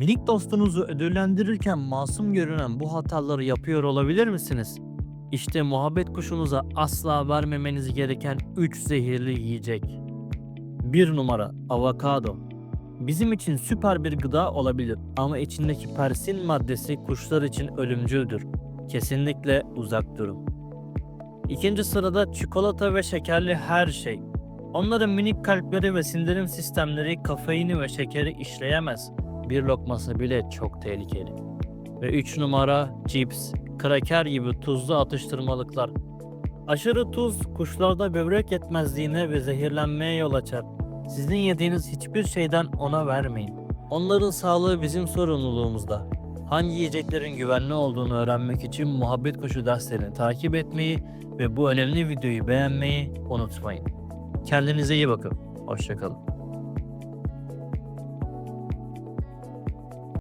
Minik dostunuzu ödüllendirirken masum görünen bu hataları yapıyor olabilir misiniz? İşte muhabbet kuşunuza asla vermemeniz gereken 3 zehirli yiyecek. 1 numara avokado. Bizim için süper bir gıda olabilir ama içindeki persin maddesi kuşlar için ölümcüldür. Kesinlikle uzak durun. İkinci sırada çikolata ve şekerli her şey. Onların minik kalpleri ve sindirim sistemleri kafeini ve şekeri işleyemez. Bir lokması bile çok tehlikeli. Ve 3 numara cips, kraker gibi tuzlu atıştırmalıklar. Aşırı tuz kuşlarda böbrek yetmezliğine ve zehirlenmeye yol açar. Sizin yediğiniz hiçbir şeyden ona vermeyin. Onların sağlığı bizim sorumluluğumuzda. Hangi yiyeceklerin güvenli olduğunu öğrenmek için muhabbet kuşu derslerini takip etmeyi ve bu önemli videoyu beğenmeyi unutmayın. Kendinize iyi bakın. Hoşçakalın.